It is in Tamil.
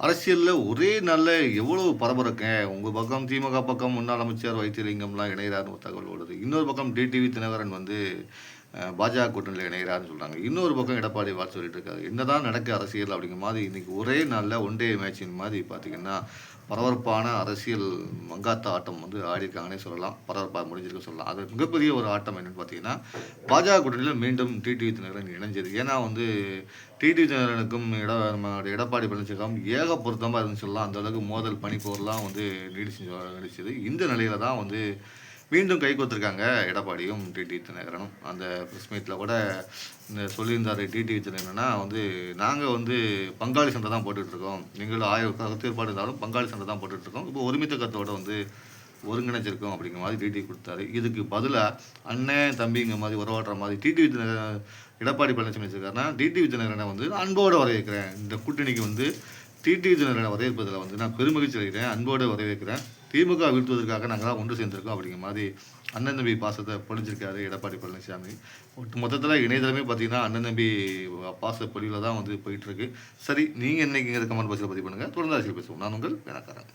அரசியலில் ஒரே நாளில் எவ்வளோ பரபரக்க உங்கள் பக்கம் திமுக பக்கம் முன்னாள் அமைச்சர் வைத்தியலிங்கம்லாம் இணைகிறார்னு தகவல் ஓடுது. இன்னொரு பக்கம் டிடிவி தினகரன் வந்து பாஜக கூட்டணியில் இணைகிறார்னு சொல்கிறாங்க இன்னொரு பக்கம் எடப்பாடி வார் சொல்லிட்டு இருக்காரு என்னதான் நடக்க அரசியல் அப்படிங்கிற மாதிரி இன்றைக்கி ஒரே நாளில் ஒன் டே மேட்சின் மாதிரி பார்த்தீங்கன்னா பரபரப்பான அரசியல் மங்காத்தா ஆட்டம் வந்து ஆடியிருக்காங்கன்னே சொல்லலாம். பரபரப்பாக முடிஞ்சிருக்க சொல்லலாம். அது மிகப்பெரிய ஒரு ஆட்டம் என்னென்னு பார்த்தீங்கன்னா பாஜக கூட்டணியில் மீண்டும் டிடிவி தினகரன் இணைஞ்சது. ஏன்னா வந்து டிடிவி தினகரனுக்கும் எட நம்மளுடைய எடப்பாடி பழனிசாமி ஏக பொருத்தமாக இருந்துச்சு சொல்லலாம். அந்தளவுக்கு மோதல் பனிப்போர்லாம் வந்து நீடிச்சு நீடிச்சது. இந்த நிலையில தான் வந்து மீண்டும் கை கோத்துருக்காங்க. எடப்பாடியும் டிடி தினகரனும். அந்த ப்ரெஸ் மீட்டில் கூட இந்த சொல்லியிருந்தார் டிடி என்னென்னா வந்து நாங்கள் வந்து பங்காளி சண்டை தான் போட்டுட்ருக்கோம். நீங்களும் ஆயிரம் கருத்து ஏற்பாடு இருந்தாலும் பங்காளி சண்டை தான் போட்டுட்ருக்கோம். இப்போ ஒருமித்த கருத்தோட வந்து ஒருங்கிணைச்சிருக்கோம் அப்படிங்கிற மாதிரி டிடி கொடுத்தாரு. இதுக்கு பதிலாக அண்ணன் தம்பிங்க மாதிரி உறவாடுற மாதிரி டிடி தினகரன் எடப்பாடி பழனிசாமி வச்சுருக்காருன்னா டிடி விஜயநகரனை வந்து அன்போடு வரவேற்கிறேன். இந்த கூட்டணிக்கு வந்து டிடி ஜெனரலை வரவேற்பதில் வந்து நான் பெருமகிழ்ச்சி அடைகிறேன். அன்போடு வரவேற்கிறேன். திமுக வீழ்த்துவதற்காக நாங்கள் தான் ஒன்று சேர்ந்திருக்கோம் அப்படிங்கிற மாதிரி அண்ணன் தம்பி பாசத்தை பொழிஞ்சிருக்காரு எடப்பாடி பழனிசாமி. ஒட்டு மொத்தத்தில் இணையதளமே பார்த்தீங்கன்னா அண்ணன் தம்பி பாச பொழிவில் தான் வந்து போயிட்டுருக்கு. சரி நீங்கள் என்னைக்குங்கிற கமெண்ட் பாக்ஸில் பதிவு பண்ணுங்கள் தொடர்ந்து அரசியல் பேசுவோம். நான் உங்கள் வேணக்காரன்.